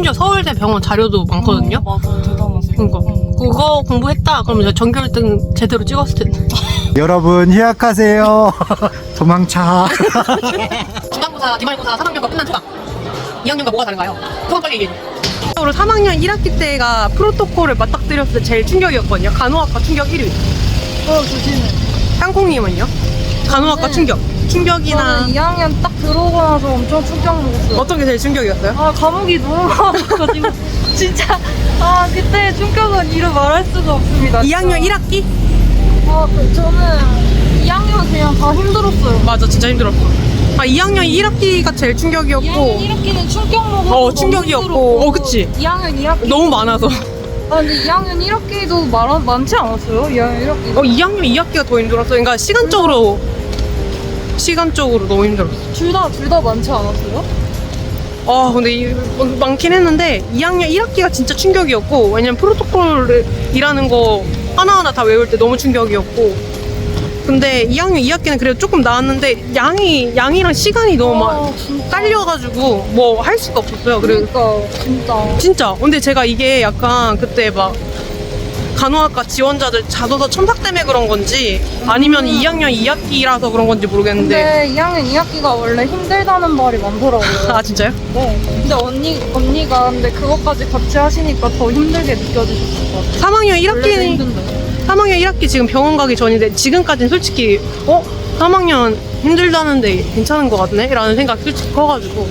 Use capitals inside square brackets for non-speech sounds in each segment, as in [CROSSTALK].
심지어 서울대 병원 자료도 많거든요. 맞아요. 대단하세요. 그러니까 그거 공부했다 그러면 이제 전교 1등 제대로 찍었을 텐데. [LAUGHS] 여러분 휴학하세요. [LAUGHS] 도망차. [LAUGHS] 중간고사, 기말고사, 3학년과 끝난 초강. 2학년과 뭐가 다른가요? 그건 빨리 얘기해. 우리 3학년 1학기 때가 프로토콜을 맞닥뜨렸을 때 제일 충격이었거든요. 간호학과 충격 1위. 어, 조심해. 땅콩님은요? 간호학과 저는- 충격. 충격이나 저는 2학년 딱 들어오고 나서 엄청 충격 먹었어요. 어떤 게 제일 충격이었어요? 아, 과목이 너무 많아가지고. [LAUGHS] 진짜. 아, 그때 충격은 이루 말할 수가 없습니다. 2학년 1학기? 아, 그, 저는 2학년 그냥 다 힘들었어요. 맞아, 진짜 힘들었어. 아, 2학년 1학기가 제일 충격이었고 2학년 1학기는 충격 먹었고. 어, 충격이었고. 어, 그치. 2학년 2학기. 너무 많아서. 아, 근데 2학년 1학기도 말, 많지 않았어요? 2학년 1학기. 어, 2학년 2학기가 더 힘들었어. 그러니까 시간적으로 시간적으로 너무 힘들었어. 둘 다, 둘 다 많지 않았어요? 아 근데 이, 많긴 했는데 2학년 1학기가 진짜 충격이었고 왜냐면 프로토콜이라는 거 하나하나 다 외울 때 너무 충격이었고 근데 2학년 2학기는 그래도 조금 나았는데 양이 양이랑 시간이 너무 막 아. 딸려가지고 뭐 할 수가 없었어요. 그래 그러니까, 진짜. 진짜 근데 제가 이게 약간 그때 막 간호학과 지원자들 자소서 첨삭 때문에 그런 건지 아니면 2학년 2학기라서 그런 건지 모르겠는데 근데 2학년 2학기가 원래 힘들다는 말이 많더라고요. 아 진짜요? 네. 근데 언니, 언니가 근데 그것까지 같이 하시니까 더 힘들게 느껴지셨을 것 같아요. 3학년 원래도 1학기는 힘든데. 3학년 1학기 지금 병원 가기 전인데 지금까지는 솔직히 어? 3학년 힘들다는데 괜찮은 것 같네? 라는 생각이 솔직히 커가지고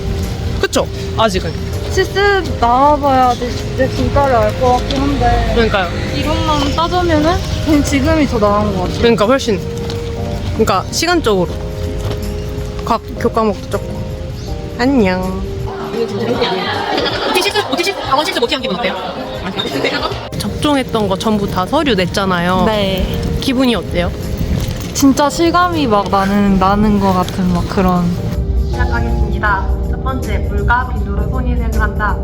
그쵸? 아직은 실습 나와봐야 이제 진가를 알 것 같긴 한데 그러니까요 이론만 따져면은 그냥 지금이 더 나은 것 같아요. 그러니까 훨씬 그러니까 시간적으로 각 교과목도 적고 안녕 오티시스 오티시스 강원 실습 오티한 기분 어때요? 접종했던 거 전부 다 서류 냈잖아요 네. 기분이 어때요? 진짜 실감이 막 나는 나는 것 같은 막 그런. 시작하겠습니다. 첫 번째, 물과 비누로 손이 세수한다.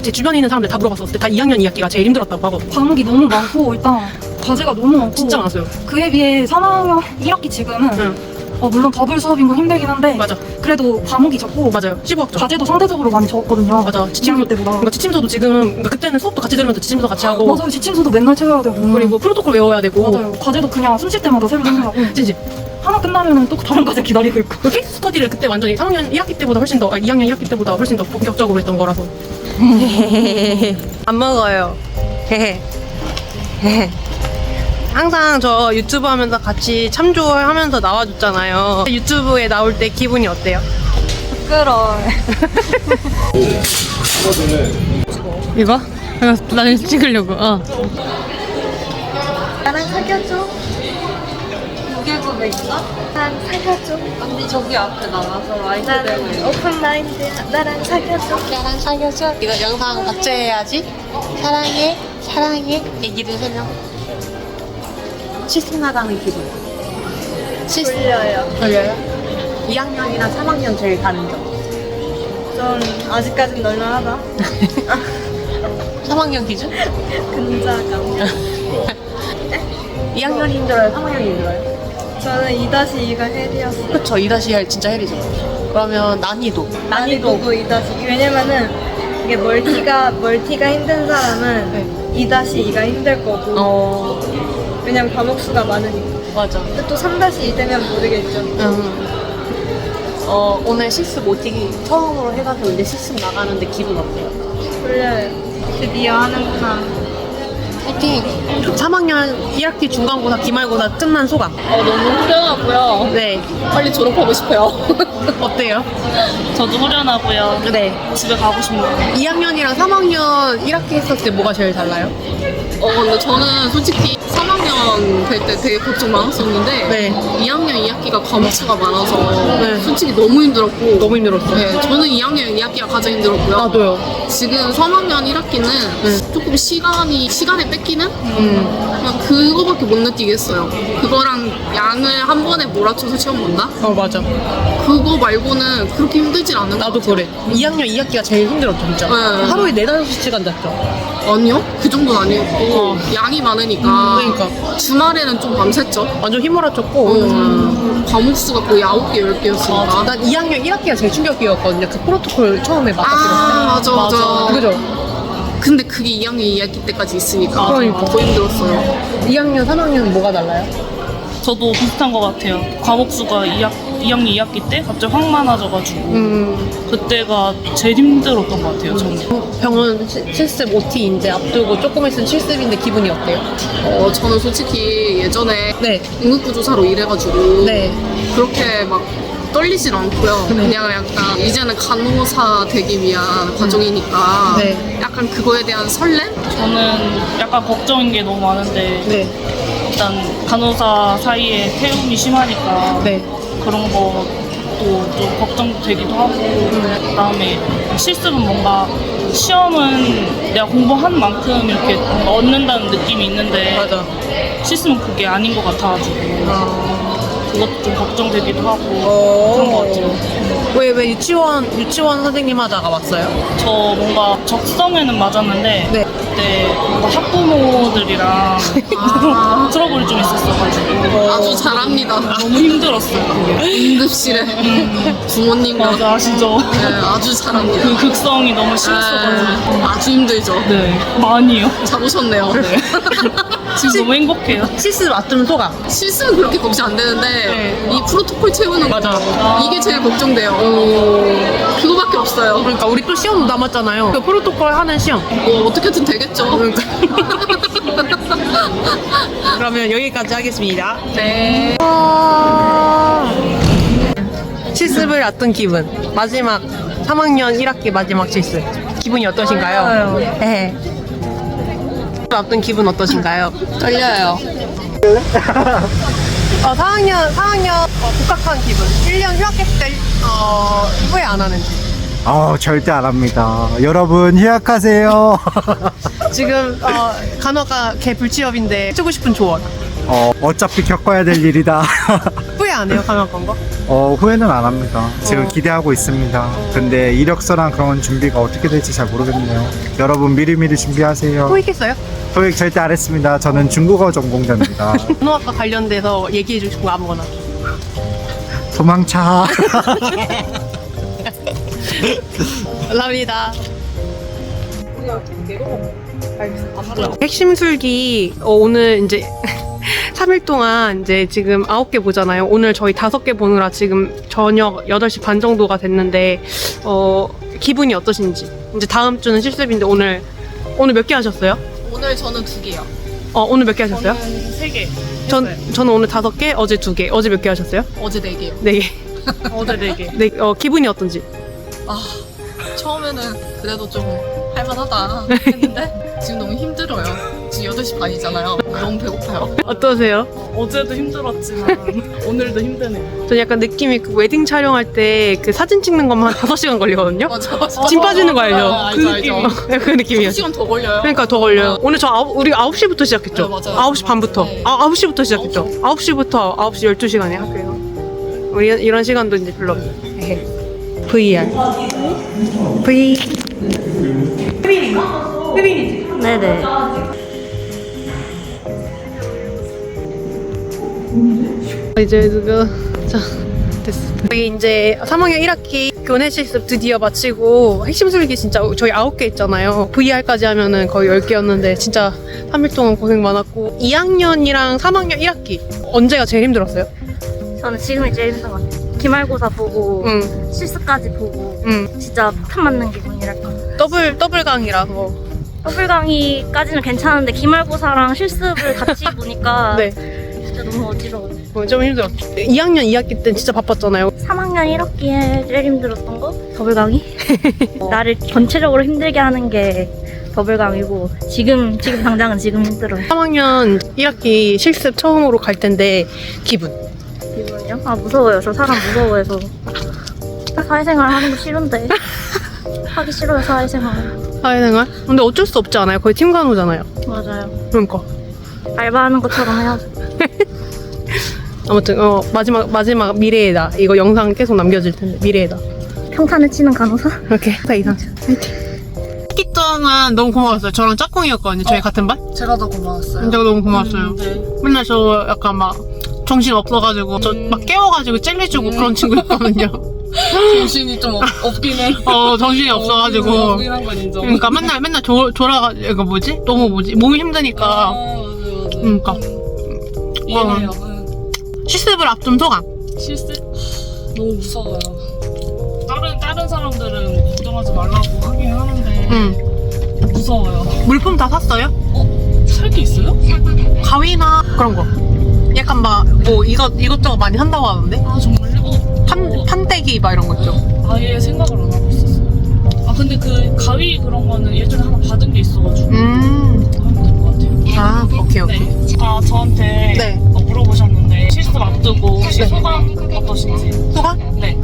제 주변에 있는 사람들 다 물어봤었을 때다 2학년 2학기가 제일 힘들었다고 하고 과목이 너무 많고 일단 과제가 너무 많고 진짜 많았어요. 그에 비해 3학년 1학기 지금은 응, 어, 물론 더블 수업인 건 힘들긴 한데 맞아. 그래도 과목이 적고 맞아요. 15학점. 과제도 상대적으로 많이 적었거든요. 맞아. 2학년 때보다. 그러니까 지침서도 지금 그러니까 그때는 수업도 같이 들으면서 지침서 같이 하고 맞아요. 지침서도 맨날 채워야 되고. 그리고 프로토콜 외워야 되고 맞아요. 과제도 그냥 숨 쉴 때마다 새로 생각하고 진짜 하나 끝나면은 또 다른 과제 기다리고 있고. 그 케이스 스터디를 그때 완전히 3학년 1학기 때보다 훨씬 더 아, 2학년 1학기 때보다 훨씬 더 본격적으로 했던 거라서 [LAUGHS] 안 먹어요. 항상 저 유튜브 하면서 같이 참조하면서 나와줬잖아요. 유튜브에 나올 때 기분이 어때요? 부끄러워. [LAUGHS] 이거? 나는 찍으려고. 어. 나랑 사귀어줘. 있어? 난 사귀어줘. 언니 저기 앞에 나가서 라이트 나는 오픈 마인드야. 나랑 사귀어줘. 나랑 사귀어줘. 이거 영상 박제해야지. 사랑해, 사랑해. 얘기를 해명. 시승하다는 기분. 실수. 졸려요. 걸려요? 2학년이랑 3학년 제일 다른 점. 전 아직까진 널널하다. [LAUGHS] 3학년 기준? [LAUGHS] 근자감. 2학년이 힘들어요? 3학년이 힘들어요? 저는 2-2가 헬이었어. 그쵸. 2-1 진짜 헬이죠. 그러면 난이도. 난이도도 2-2. 왜냐면은 이게 멀티가 멀티가 힘든 사람은 2-2가 힘들 거고. 어, 왜냐면 과목 수가 많으니까. 맞아. 근데 또 3-2 되면 모르겠죠. 응. 어, 오늘 실습 모티기 처음으로 해가지고 이제 실습 나가는데 기분 어때요? 졸려요. 드디어 하는구나. 파이팅! 3학년 1학기 중간고사, 기말고사 끝난 소감. 어, 너무 후련하고요. 네. 빨리 졸업하고 싶어요. [LAUGHS] 어때요? 저도 후련하고요. 네. 집에 가고 싶네요. 2학년이랑 3학년 1학기 했을 때 뭐가 제일 달라요? 어, 근데 저는 솔직히 3학년 될때 되게 걱정 많았었는데 네. 2학년 2학기가 과목 수가 많아서 네. 솔직히 너무 힘들었고 너무 힘들었어요. 네, 저는 2학년 2학기가 가장 힘들었고요. 나도요. 지금 3학년 1학기는 네. 조금 시간이 시간에 뺏기는 음. 그냥 그거밖에 못 느끼겠어요. 그거랑 양을 한 번에 몰아쳐서 시험 본다? 어, 맞아. 그거 말고는 그렇게 힘들진 않은 것 나도 같아요. 그래. 2학년 2학기가 제일 힘들었죠, 진짜. 네. 하루에 4, 5시간 잤죠. 아니요? 그 정도는 아니었고 어. 양이 많으니까 그러니까. 주말에는 좀 밤샜죠 완전 휘몰아쳤고. 음. 과목 수가 거의 9개, 10개였으니까. 난 2학년 1학기가 제일 충격이었거든요. 그 프로토콜 처음에 맡았을 때. 아, 맞아, 맞아. 그죠? 근데 그게 2학년 2학기 때까지 있으니까 그러니까. 더 힘들었어요. 2학년, 3학년은 뭐가 달라요? 저도 비슷한 것 같아요. 과목 수가 2학, 2학년 2학기 때 갑자기 확 많아져가지고 음, 그때가 제일 힘들었던 것 같아요. 저는. 병원 시- 실습 OT 이제 앞두고 조금 있으면 실습인데 기분이 어때요? 어, 저는 솔직히 예전에 네. 응급구조사로 일해가지고 네. 그렇게 막 떨리진 않고요. 그냥 약간 이제는 간호사 되기 위한 과정이니까 네. 약간 그거에 대한 설렘? 저는 약간 걱정인 게 너무 많은데 네. 일단 간호사 사이에 태움이 심하니까 네. 그런 것도 좀 걱정되기도 하고 그다음에 실습은 뭔가 시험은 내가 공부한 만큼 이렇게 뭔가 얻는다는 느낌이 있는데 맞아. 실습은 그게 아닌 것 같아가지고 그것도 좀 걱정되기도 하고 어. 그런 것 같아요. 왜, 왜 유치원, 유치원 선생님 하다가 왔어요? 저 뭔가 적성에는 맞았는데 네. 뭔가 학부모들이랑 아. 트러블이 좀 있었어가지고 아주 잘합니다. 너무 힘들었어요 그게. 응급실에 부모님과 맞아 아시죠? 네, 아주 잘합니다. 그 극성이 너무 심했어가지고 네, 아주 힘들죠. 네 많이요. 잡으셨네요. 지금 너무 행복해요. 실습 맡으면 소감. 실수는 그렇게 걱정 안 되는데 네. 이 프로토콜 채우는 거 맞아. 이게 제일 걱정돼요. 그거 밖에 없어요. 그러니까 우리 또 시험도 남았잖아요. 그 프로토콜 하는 시험. 뭐 어떻게든 되겠죠. 그러니까. [LAUGHS] 그러면 여기까지 하겠습니다. 네. 실습을 앞둔 기분. 마지막 3학년 1학기 마지막 실습. 기분이 어떠신가요? 네. 앞둔 기분 어떠신가요? 떨려요. [LAUGHS] 어, 4학년 4학년 어, 복학한 기분. 1년 휴학했을 때 어, 후회 안 하는지. 어, 절대 안 합니다. 여러분, 휴학하세요. [LAUGHS] 지금 어, 간호가 개 불취업인데 해주고 싶은 조언. 어, 어차피 겪어야 될 일이다. [LAUGHS] 후회 안 해요 간호학한 거? 어, 후회는 안 합니다. 지금 어. 기대하고 있습니다. 근데 이력서랑 그런 준비가 어떻게 될지 잘 모르겠네요. 여러분, 미리미리 준비하세요. 토익했어요? 토익 절대 안 했습니다. 저는 중국어 전공자입니다. [LAUGHS] 간호학과 관련돼서 얘기해 주시고 아무거나. 도망차. 감사합니다. 핵심 술기 어, 오늘 이제 [LAUGHS] 3일 동안 이제 지금 9개 보잖아요. 오늘 저희 5개 보느라 지금 저녁 8시 반 정도가 됐는데 어, 기분이 어떠신지. 이제 다음 주는 실습인데 오늘 오늘 몇 개 하셨어요? 오늘 저는 두 개요. 어, 오늘 몇 개 하셨어요? 저는 세 개. 전 저는 오늘 5개, 어제 2개. 어제 몇 개 하셨어요? 어제 네 개요. 4개. [LAUGHS] 어제 네 개. 네, 어, 기분이 어떤지. 아, 처음에는 그래도 좀 할만하다 했는데 지금 너무 힘들어요. 지금 8시 반이잖아요. 너무 배고파요. 어떠세요? 어제도 힘들었지만 오늘도 힘드네요. 전 약간 느낌이 그 웨딩 촬영할 때 그 사진 찍는 것만 한 5시간 걸리거든요. 맞아, 맞아. 짐 빠지는 거 알죠? 아, 알죠, 알죠. 어, 그 느낌이에요. 2시간 더 걸려요. 그러니까 더 걸려요. 오늘 저 아홉, 우리 9시부터 시작했죠? 네, 맞아요. 9시 반부터. 네. 아, 9시부터 시작했죠? 9시부터 9시 12시간에 학교에서. 우리 이런 시간도 이제 별로. 에헤. VR. V. 네네. 이제 그, 자, 됐어. 저희 이제 3학년 1학기 교내 실습 드디어 마치고 핵심 술기 진짜 저희 9개 있잖아요. VR까지 하면은 거의 10개였는데 진짜 3일 동안 고생 많았고 2학년이랑 3학년 1학기 언제가 제일 힘들었어요? 저는 지금이 제일 힘든 것 같아요. 기말고사 보고 응, 실습까지 보고 응. 진짜 폭탄 맞는 기분이랄까. 더블, 더블 강이라서. 더블 강의까지는 괜찮은데 기말고사랑 실습을 같이 [LAUGHS] 보니까 네, 진짜 너무 어지러워요. 어, 좀 힘들었어. 2학년 2학기 때는 진짜 바빴잖아요. 3학년 1학기에 제일 힘들었던 거 더블 강의. [LAUGHS] 나를 전체적으로 힘들게 하는 게 더블 강의고 지금 지금 당장은 지금 힘들어요. 3학년 1학기 실습 처음으로 갈 텐데 기분. 기분이요? 아 무서워요. 저 사람 무서워해서 사회생활 하는 거 싫은데 [LAUGHS] 하기 싫어요 사회생활. 사회생활? 근데 어쩔 수 없지 않아요? 거의 팀 간호잖아요. 맞아요. 그러니까. 알바하는 것처럼 해야죠. [LAUGHS] 아무튼 어, 마지막 마지막 미래에다 이거 영상 계속 남겨질 텐데 미래에다 평탄을 치는 간호사? 이렇게 다 이상 학기 동안 너무 고마웠어요 저랑 짝꿍이었거든요 저희 같은 반 제가 더 고마웠어요. 진짜 너무 고마웠어요 네. 맨날 저 약간 막 정신 없어가지고 저 막 깨워가지고 젤리 주고 그런 친구 있거든요. [LAUGHS] 정신이 좀 없, 없긴 해. 어 정신이 없어가지고. 없긴 한건 인정. 그러니까 맨날 맨날 졸, 졸아가지고 이거 뭐지? 너무 뭐지? 몸이 힘드니까 아, 맞아, 맞아. 그러니까. 이해해요. 응. 실습을 앞둔 소감. 실수? 너무 무서워요. 다른 다른 사람들은 뭐 걱정하지 말라고 하긴 하는데 응. 무서워요. 물품 다 샀어요? 살 게 있어요? 가위나 그런 거. 약간 막 뭐 이것 이것저것 많이 산다고 하던데. 아 정말요? 어, 판 판때기 막 이런 거 있죠. 아예 생각을 안 하고 있었어요. 아 근데 그 가위 그런 거는 예전에 하나 받은 게 있어가지고 음. 하면 될 것 같아요. 아 오케이 오케이. 네. 아 저한테 네. 어, 물어보셨는데 실습 앞두고 혹시 소감 어떠신지? 소감? 네.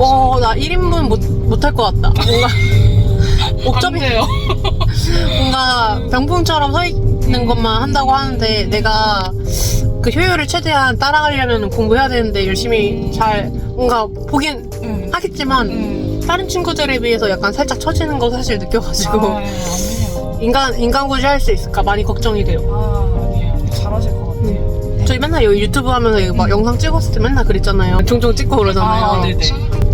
어, 나 1인분 못, 못 할 것 같다. 뭔가, [LAUGHS] 옥점이, 안 돼요. [LAUGHS] 뭔가 병풍처럼 서 있는 것만 한다고 하는데, 내가 그 효율을 최대한 따라가려면 공부해야 되는데, 열심히 잘, 뭔가 보긴 응. 하겠지만, 응. 다른 친구들에 비해서 약간 살짝 처지는 거 사실 느껴가지고, 아, 아니에요. 인간, 인간고시 할 수 있을까 많이 걱정이 돼요. 아, 아니에요. 잘하실 것 같아요. 저희 맨날 여기 유튜브 하면서 이거 막 영상 찍었을 때 맨날 그랬잖아요. 종종 찍고 그러잖아요. 아, 네네.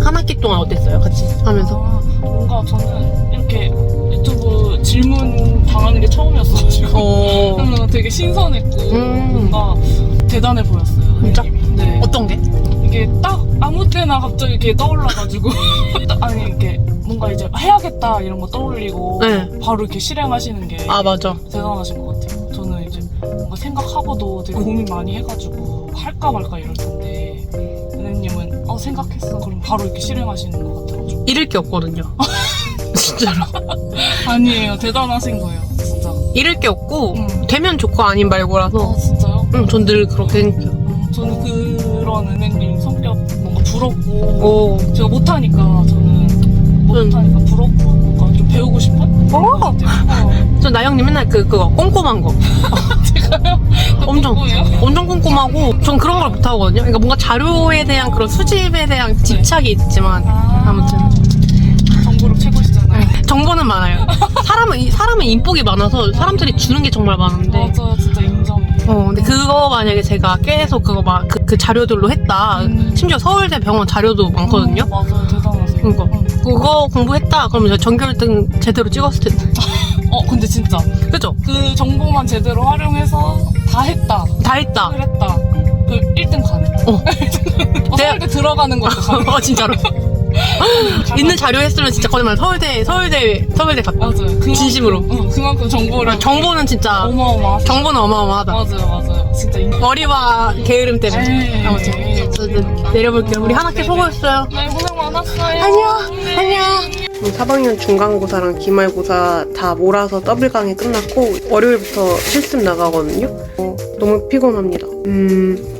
한 학기 동안 어땠어요? 같이 하면서. 아, 뭔가 저는 이렇게 유튜브 질문 당하는 게 처음이었어가지고 어, [LAUGHS] 음, 되게 신선했고 음. 뭔가 대단해 보였어요. 진짜? 네. 어떤 게? 이게 딱 아무 때나 갑자기 이렇게 떠올라가지고 [LAUGHS] 아니 이렇게 뭔가 이제 해야겠다 이런 거 떠올리고 네. 바로 이렇게 실행하시는 게 아, 맞아. 대단하신 것 같아요. 저는 이제 뭔가 생각하고도 되게 고민 많이 해가지고 할까 말까 이럴 텐데 은혜님은 어 생각했어 그럼 바로 이렇게 실행하시는 것 같아가지고 잃을 게 없거든요. [LAUGHS] 진짜로. [LAUGHS] 아니에요 대단하신 거예요 진짜. 잃을 게 없고, 음. 되면 좋고 아닌 말고라서, 아 진짜요? 응, 전 늘 그렇게 생각해요. 음, 저는 그런 은혜님 성격 뭔가 부럽고 오. 제가 못하니까 저는 못하니까 부럽고 뭔가 좀 배우고 싶은 그런 오! 것 같아요. 어. [LAUGHS] 전 나영님 맨날 그, 그거, 꼼꼼한 거. [LAUGHS] 엄청, 뭐예요? 엄청 꼼꼼하고, 전 그런 걸 못하거든요. 그러니까 뭔가 자료에 대한 그런 수집에 대한 집착이 있지만, 아무튼. 정보는 많아요. 사람은, 이- 사람은 인복이 많아서 사람들이 주는 게 정말 많은데. 맞아요, 진짜 인정해요. 어, 근데 그거 만약에 제가 계속 그거 막, 그, 그 자료들로 했다. 음. 심지어 서울대 병원 자료도 많거든요. 어, 맞아요, 대단하세요. 그러니까. 응. 그거 공부했다. 그러면 저 전교일등 제대로 찍었을 텐데. [LAUGHS] 어, 근데 진짜 그죠? 그 정보만 제대로 활용해서 다 했다. 다 했다. 을 했다. 그 1등 가능. 어. [LAUGHS] 어, 서울대 들어가는 것도 가능. [LAUGHS] 어, 진짜로. 있는 자료 했으면 진짜 거짓말 서울대, 서울대, 서울대 갔다. 맞아요. 그만큼, 진심으로. 응, 그만큼 정보를 정보는 진짜, 어마어마. 정보는 어마어마하다. 맞아요, 맞아요. 진짜 인... 머리와 게으름 때문에. 에이. 아무튼. 저도 내려볼게요. 우리 한 학기 수고했어요. 네, 고생 많았어요. 안녕. 네. 안녕. 4학년 중간고사랑 기말고사 다 몰아서 더블 강의 끝났고 월요일부터 실습 나가거든요. 어, 너무 피곤합니다. 음,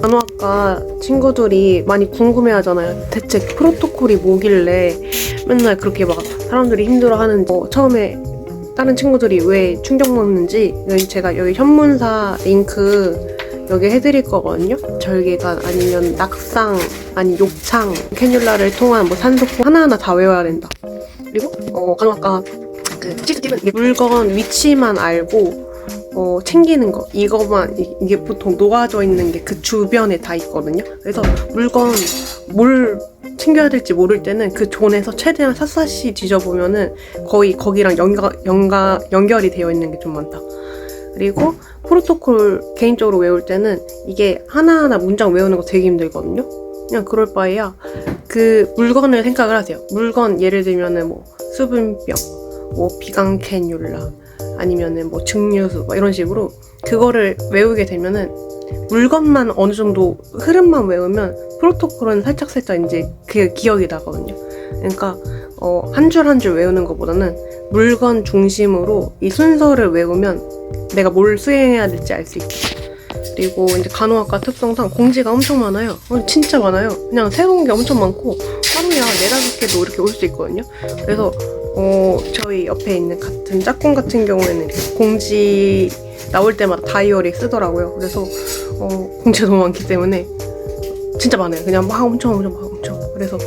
간호학과 친구들이 많이 궁금해 하잖아요. 대체 프로토콜이 뭐길래 맨날 그렇게 막 사람들이 힘들어 하는지 어, 처음에 다른 친구들이 왜 충격 먹는지 제가 여기 현문사 링크 여기 해드릴 거거든요. 절개관 아니면 낙상 아니 욕창 캐뉼라를 통한 뭐 산소포 하나하나 다 외워야 된다. 그리고 어 간호학과 그 이게 물건 위치만 알고 어 챙기는 거 이거만 이- 이게 보통 놓아져 있는 게 그 주변에 다 있거든요. 그래서 물건 뭘 챙겨야 될지 모를 때는 그 존에서 최대한 샅샅이 뒤져보면은 거의 거기랑 연가, 연가, 연결이 되어 있는 게 좀 많다. 그리고 프로토콜 개인적으로 외울 때는 이게 하나하나 문장 외우는 거 되게 힘들거든요. 그냥 그럴 바에야 그 물건을 생각을 하세요. 물건 예를 들면은 뭐 수분병, 뭐 비강 캐뉼라, 아니면은 뭐 증류수 막 이런 식으로 그거를 외우게 되면은 물건만 어느 정도 흐름만 외우면 프로토콜은 살짝살짝 이제 그 기억이 나거든요. 그러니까 어, 한 줄 한 줄 외우는 것보다는 물건 중심으로 이 순서를 외우면 내가 뭘 수행해야 될지 알 수 있고 그리고 이제 간호학과 특성상 공지가 엄청 많아요. 어, 진짜 많아요. 그냥 새로운 게 엄청 많고 하루에 한 네다섯 개도 이렇게 올 수 있거든요. 그래서 어, 저희 옆에 있는 같은 짝꿍 같은 경우에는 공지 나올 때마다 다이어리 쓰더라고요. 그래서 어, 공지가 너무 많기 때문에 진짜 많아요. 그냥 막 엄청 엄청 막 엄청. 그래서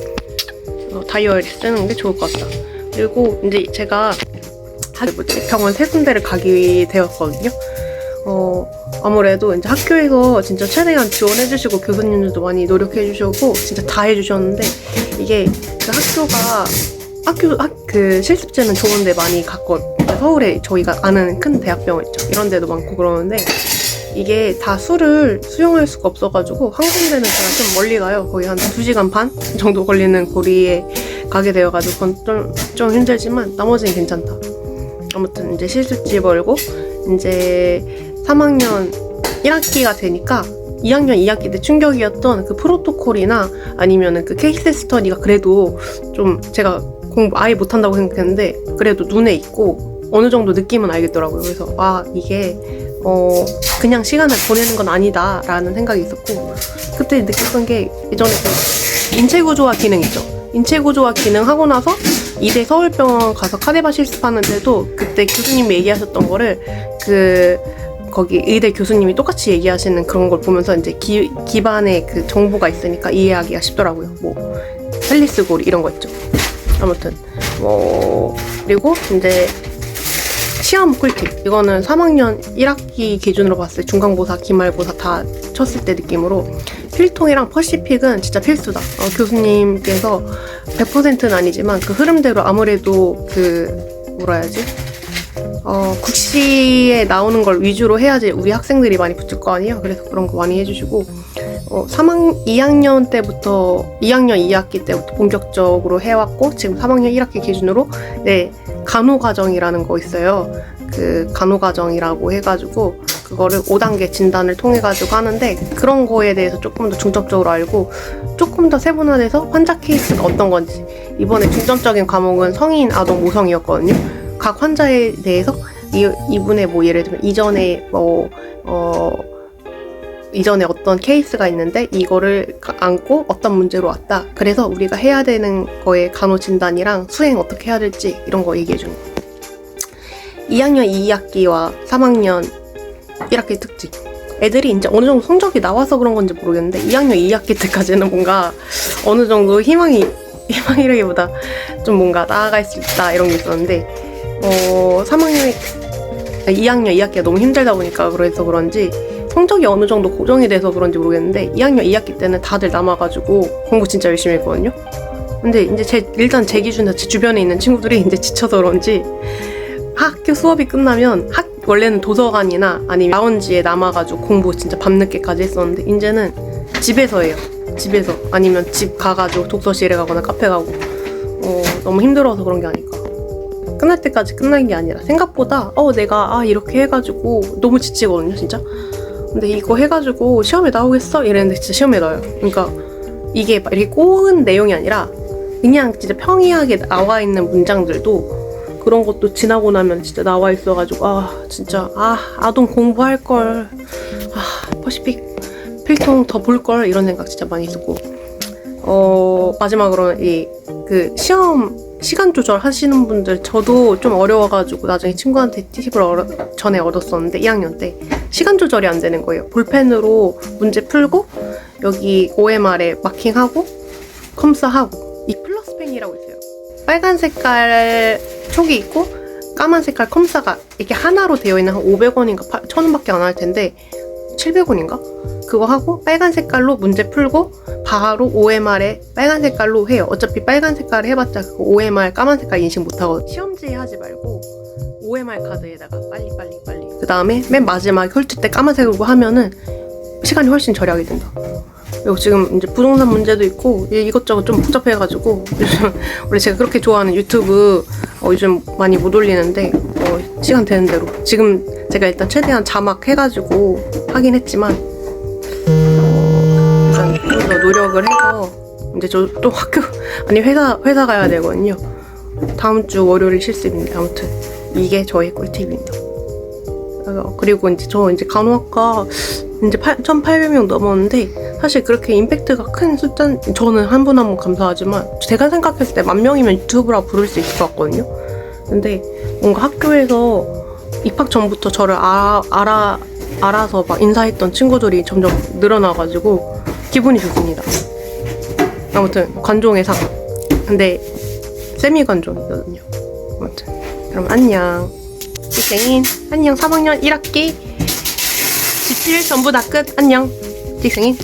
어, 다이어리 쓰는 게 좋을 것 같다. 그리고 이제 제가 뭐지 병원 세 군데를 가게 되었거든요. 어 아무래도 이제 학교에서 진짜 최대한 지원해주시고 교수님들도 많이 노력해주시고 진짜 다 해주셨는데 이게 그 학교가 학교 학, 그 실습제는 좋은데 많이 갔거든요. 서울에 저희가 아는 큰 대학병원 있죠. 이런 데도 많고 그러는데 이게 다 술을 수용할 수가 없어가지고 한 군데는 제가 좀 멀리 가요. 거의 한 2시간 반 정도 걸리는 거리에 가게 되어가지고 그건 좀, 좀 힘들지만 나머지는 괜찮다. 아무튼 이제 실습지 벌고 이제 3학년 1학기가 되니까 2학년 2학기 때 충격이었던 그 프로토콜이나 아니면은 그 케이스 스터디가 그래도 좀 제가 공부 아예 못한다고 생각했는데 그래도 눈에 있고 어느 정도 느낌은 알겠더라고요. 그래서 아 이게 어 그냥 시간을 보내는 건 아니다라는 생각이 있었고 그때 느꼈던 게 예전에 그 인체 구조화 기능 있죠. 인체 구조화 기능 하고 나서 이대 서울병원 가서 카데바 실습하는데도 그때 교수님이 얘기하셨던 거를 그 거기 의대 교수님이 똑같이 얘기하시는 그런 걸 보면서 이제 기, 기반의 그 정보가 있으니까 이해하기가 쉽더라고요. 뭐 헬리스골 이런 거 있죠. 아무튼 뭐 그리고 이제 시험 꿀팁 이거는 3학년 1학기 기준으로 봤을 때 중간고사, 기말고사 다 쳤을 때 느낌으로 필통이랑 퍼시픽은 진짜 필수다. 어, 교수님께서 100%는 아니지만 그 흐름대로 아무래도 그 뭐라 해야지? 어, 국시에 나오는 걸 위주로 해야지 우리 학생들이 많이 붙을 거 아니에요. 그래서 그런 거 많이 해주시고 어, 3학 2학년 때부터 2학년 2학기 때부터 본격적으로 해왔고 지금 3학년 1학기 기준으로 네 간호 과정이라는 거 있어요. 그 간호 과정이라고 해가지고 그거를 5단계 진단을 통해 가지고 하는데 그런 거에 대해서 조금 더 중점적으로 알고 조금 더 세분화돼서 환자 케이스가 어떤 건지 이번에 중점적인 과목은 성인 아동 모성이었거든요. 각 환자에 대해서 이, 이분의 뭐 예를 들면 이전에 뭐 어, 이전에 어떤 케이스가 있는데 이거를 가- 안고 어떤 문제로 왔다. 그래서 우리가 해야 되는 거에 간호 진단이랑 수행 어떻게 해야 될지 이런 거 얘기해 주는 거. 2학년 2학기와 3학년 1학기 특징. 애들이 이제 어느 정도 성적이 나와서 그런 건지 모르겠는데 2학년 2학기 때까지는 뭔가 어느 정도 희망이 [LAUGHS] 희망이라기보다 좀 뭔가 나아갈 수 있다 이런 게 있었는데 어 3학년 2학년 2학기가 너무 힘들다 보니까 그래서 그런지 성적이 어느 정도 고정이 돼서 그런지 모르겠는데 2학년 2학기 때는 다들 남아가지고 공부 진짜 열심히 했거든요. 근데 이제 제 일단 제 기준에서 제 주변에 있는 친구들이 이제 지쳐서 그런지 학교 수업이 끝나면 학 원래는 도서관이나 아니면 라운지에 남아가지고 공부 진짜 밤늦게까지 했었는데 이제는 집에서 해요. 집에서 아니면 집 가가지고 독서실에 가거나 카페 가고 어, 너무 힘들어서 그런 게 아닐까. 끝날 때까지 끝난 게 아니라 생각보다 어 내가 아 이렇게 해가지고 너무 지치거든요 진짜. 근데 이거 해가지고 시험에 나오겠어 이랬는데 진짜 시험에 나와요. 그러니까 이게 막 이렇게 꼬은 내용이 아니라 그냥 진짜 평이하게 나와 있는 문장들도 그런 것도 지나고 나면 진짜 나와 있어가지고 아 진짜 아 아동 공부할 걸아 퍼시픽 필통 더 볼 걸 이런 생각 진짜 많이 했었고 어 마지막으로 이 그 시험 시간 조절 하시는 분들 저도 좀 어려워가지고 나중에 친구한테 팁을 얻- 전에 얻었었는데 2학년 때 시간 조절이 안 되는 거예요. 볼펜으로 문제 풀고 여기 OMR에 마킹하고 컴스하고 이 플러스 펜이라고 있어요. 빨간 색깔 촉이 있고 까만 색깔 컴사가 이렇게 하나로 되어 있는 한 500원인가 1000원밖에 안 할 텐데 700원인가? 그거 하고 빨간 색깔로 문제 풀고 바로 OMR에 빨간 색깔로 해요. 어차피 빨간 색깔 해봤자 그 OMR 까만 색깔 인식 못하고 시험지에 하지 말고 OMR 카드에다가 빨리 빨리 빨리 그 다음에 맨 마지막 혈투 때 까만색으로 하면은 시간이 훨씬 절약이 된다. 그리고 지금 이제 부동산 문제도 있고 이- 이것저것 좀 복잡해가지고 요즘 [LAUGHS] 원래 제가 그렇게 좋아하는 유튜브 어, 요즘 많이 못 올리는데 어, 시간 되는 대로 지금 제가 일단 최대한 자막 해가지고 하긴 했지만 어, 일단 좀 더 노력을 해서 이제 저 또 학교 [LAUGHS] 아니 회사 회사 가야 되거든요. 다음 주 월요일 실습인데 아무튼 이게 저의 꿀팁입니다. 그리고 이제 저 이제 간호학과 이제 1,800명 넘었는데 사실 그렇게 임팩트가 큰 숫자 저는 한 분 한 분 감사하지만 제가 생각했을 때 만 명이면 유튜브라 부를 수 있을 것 같거든요. 근데 뭔가 학교에서 입학 전부터 저를 아, 알아 알아서 막 인사했던 친구들이 점점 늘어나가지고 기분이 좋습니다. 아무튼 관종의 상. 근데 세미 관종이거든요. 아무튼 그럼 안녕. 땡인 안녕 3학년 1학기 일 전부 다 끝. 안녕. 직승인.